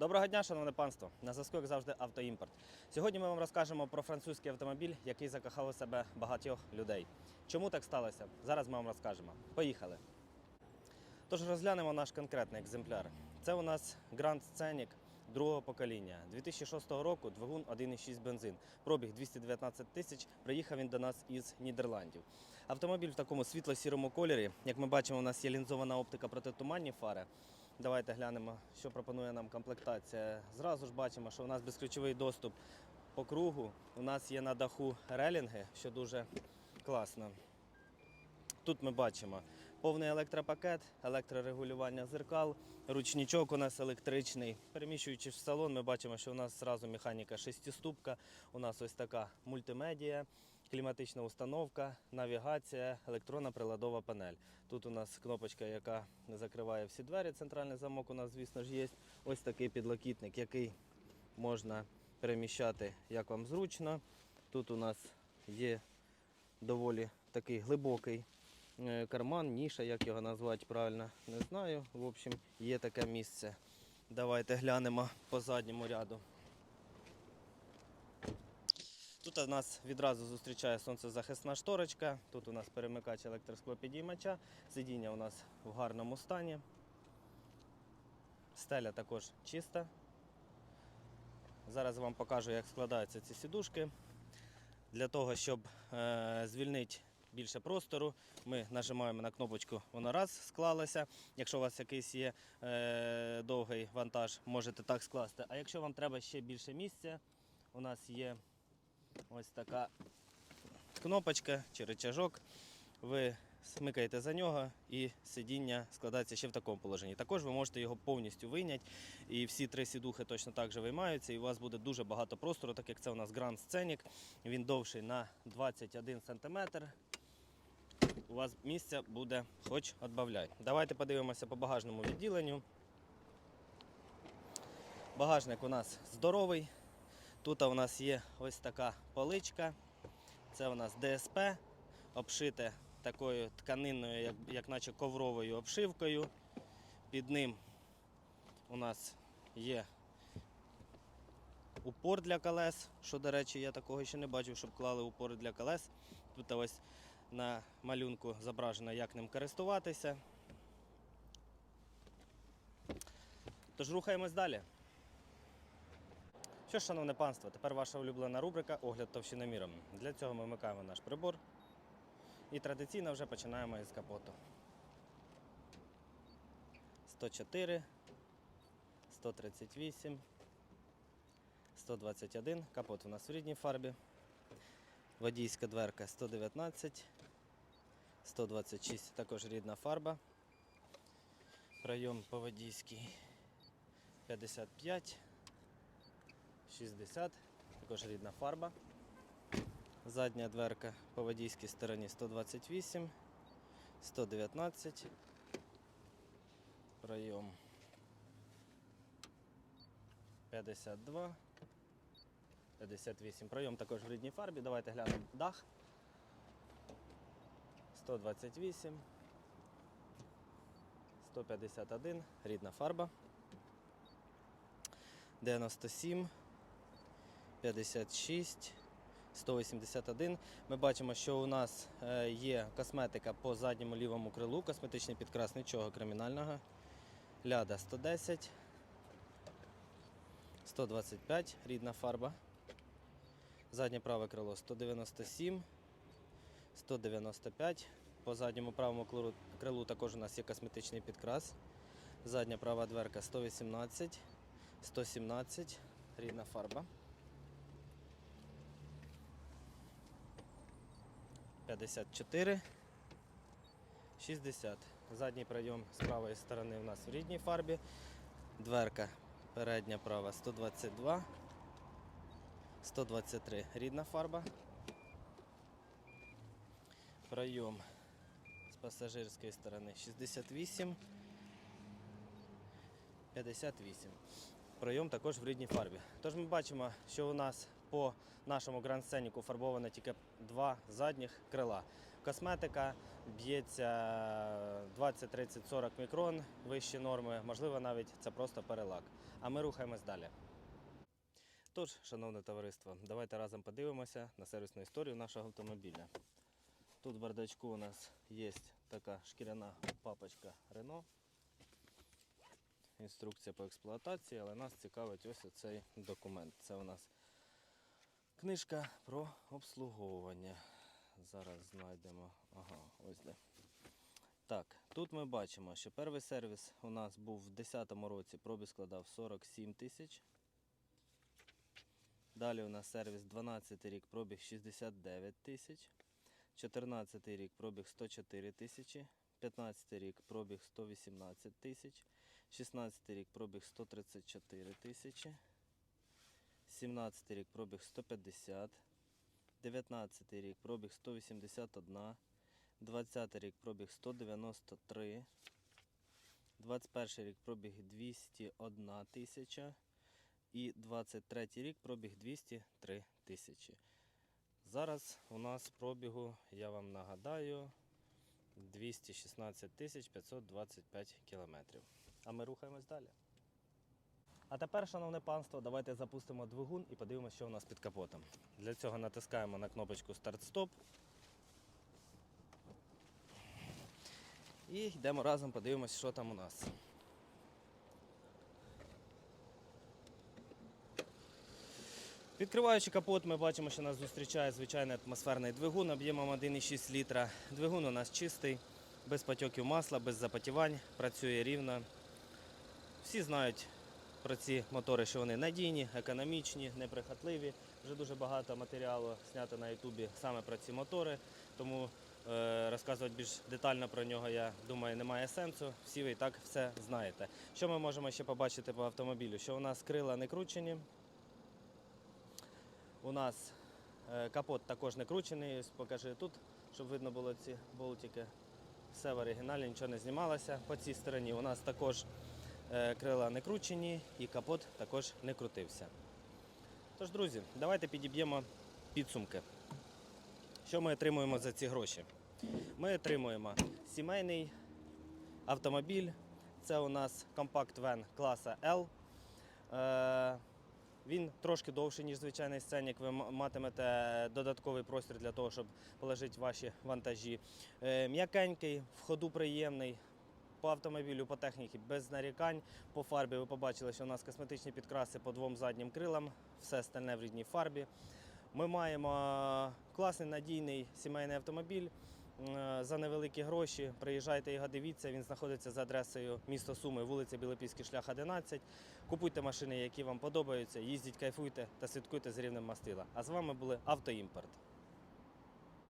Доброго дня, шановне панство! На зв'язку, як завжди, автоімпорт. Сьогодні ми вам розкажемо про французький автомобіль, який закохав у себе багатьох людей. Чому так сталося? Зараз ми вам розкажемо. Поїхали. Тож розглянемо наш конкретний екземпляр. Це у нас Grand Scenic другого покоління 2006 року, двигун 1,6 бензин. Пробіг 219 тисяч. Приїхав він до нас із Нідерландів. Автомобіль в такому світло-сірому кольорі. Як ми бачимо, у нас є лінзована оптика протитуманні фари. Давайте глянемо, що пропонує нам комплектація. Зразу ж бачимо, що у нас безключовий доступ по кругу. У нас є на даху релінги, що дуже класно. Тут ми бачимо повний електропакет, електрорегулювання зеркал, ручничок у нас електричний. Переміщуючись в салон, ми бачимо, що у нас зразу механіка шестиступка, у нас ось така мультимедія, кліматична установка, навігація, електронна приладова панель. Тут у нас кнопочка, яка закриває всі двері, центральний замок у нас, звісно ж, є. Ось такий підлокітник, який можна переміщати як вам зручно. Тут у нас є доволі такий глибокий е, карман, ніша, як його назвати правильно, не знаю. В общем, є таке місце. Давайте глянемо по задньому ряду. Тут у нас відразу зустрічає сонцезахисна шторочка. Тут у нас перемикач електросклопідіймача. Сидіння у нас в гарному стані. Стеля також чиста. Зараз вам покажу, як складаються ці сідушки. Для того, щоб е, звільнити більше простору, ми нажимаємо на кнопочку, вона раз склалася. Якщо у вас якийсь є е, довгий вантаж, можете так скласти. А якщо вам треба ще більше місця, у нас є ось така кнопочка чи рычажок. Ви смикаєте за нього і сидіння складається ще в такому положенні. Також ви можете його повністю вийняти, і всі три сідухи точно так же виймаються, і у вас буде дуже багато простору, так як це у нас Grand Scenic. Він довший на 21 см. У вас місця буде хоч відбавляй. Давайте подивимося по багажному відділенню. Багажник у нас здоровий. Тут у нас є ось така поличка. Це у нас ДСП, обшите такою тканинною, як, як наче ковровою обшивкою. Під ним у нас є упор для колес, що, до речі, я такого ще не бачив, щоб клали упори для колес. Тут ось на малюнку зображено, як ним користуватися. Тож рухаємось далі. Що ж, шановне панство, тепер ваша улюблена рубрика Огляд товщиноміром. Для цього ми вмикаємо наш прибор і традиційно вже починаємо із капоту. 104, 138, 121. Капот у нас в рідній фарбі. Водійська дверка 119, 126 також рідна фарба. Пройом по водійській 55. 60, також рідна фарба. Задня дверка по водійській стороні 128, 119, пройом 52, 58. Пройом також в рідній фарбі. Давайте глянемо дах. 128, 151, рідна фарба. 97, 56, 181. Ми бачимо, що у нас е, є косметика по задньому лівому крилу, косметичний підкрас нічого кримінального. Ляда 110, 125, рідна фарба. Заднє праве крило 197, 195. По задньому правому крилу- крилу також у нас є косметичний підкрас. Задня права дверка 118, 117, рідна фарба. 54, 60. Задній прийом з правої сторони у нас в рідній фарбі. Дверка передня права 122, 123 рідна фарба. Прийом з пасажирської сторони 68, 58. Прийом також в рідній фарбі. Тож ми бачимо, що у нас по нашому Grand Scenic фарбовано тільки два задніх крила. Косметика б'ється 20, 30, 40 мікрон, вищі норми, можливо, навіть це просто перелак. А ми рухаємось далі. Тож, шановне товариство, давайте разом подивимося на сервісну історію нашого автомобіля. Тут в бардачку у нас є така шкіряна папочка Renault. Інструкція по експлуатації, але нас цікавить ось цей документ. Це у нас книжка про обслуговування. Зараз знайдемо. Ага, ось де. Так, тут ми бачимо, що перший сервіс у нас був в 2010 році, пробіг складав 47 тисяч. Далі у нас сервіс 12 рік, пробіг 69 тисяч. 14 рік пробіг 104 тисячі. 15 рік пробіг 118 тисяч. 16 рік пробіг 134 тисячі. 17 рік пробіг 150. 19 рік пробіг 181. 20 рік пробіг 193. 21 рік пробіг 201 тисяча. І 23 рік пробіг 203 тисячі. Зараз у нас пробігу, я вам нагадаю, 216 тисяч 525 кілометрів. А ми рухаємось далі. А тепер, шановне панство, давайте запустимо двигун і подивимося, що у нас під капотом. Для цього натискаємо на кнопочку старт-стоп. І йдемо разом, подивимося, що там у нас. Відкриваючи капот, ми бачимо, що нас зустрічає звичайний атмосферний двигун об'ємом 1,6 літра. Двигун у нас чистий, без потьоків масла, без запотівань, працює рівно. Всі знають про ці мотори, що вони надійні, економічні, неприхотливі. Вже дуже багато матеріалу знято на Ютубі саме про ці мотори, тому е, розказувати більш детально про нього, я думаю, немає сенсу. Всі ви і так все знаєте. Що ми можемо ще побачити по автомобілю? Що у нас крила не кручені. У нас е, капот також не кручений. Ось покажи тут, щоб видно було ці болтики. Все в оригіналі, нічого не знімалося. По цій стороні у нас також крила не кручені і капот також не крутився. Тож, друзі, давайте підіб'ємо підсумки. Що ми отримуємо за ці гроші? Ми отримуємо сімейний автомобіль. Це у нас компакт вен класа L. Е, він трошки довший, ніж звичайний сценік. Ви матимете додатковий простір для того, щоб положити ваші вантажі. Е, М'якенький, в ходу приємний. По автомобілю, по техніці без нарікань. По фарбі ви побачили, що у нас косметичні підкраси по двом заднім крилам, все стальне в рідній фарбі. Ми маємо класний надійний сімейний автомобіль. За невеликі гроші приїжджайте його дивіться. Він знаходиться за адресою місто Суми, вулиця Білопільський шлях 11. Купуйте машини, які вам подобаються, їздіть, кайфуйте та слідкуйте з рівнем мастила. А з вами були Автоімпорт.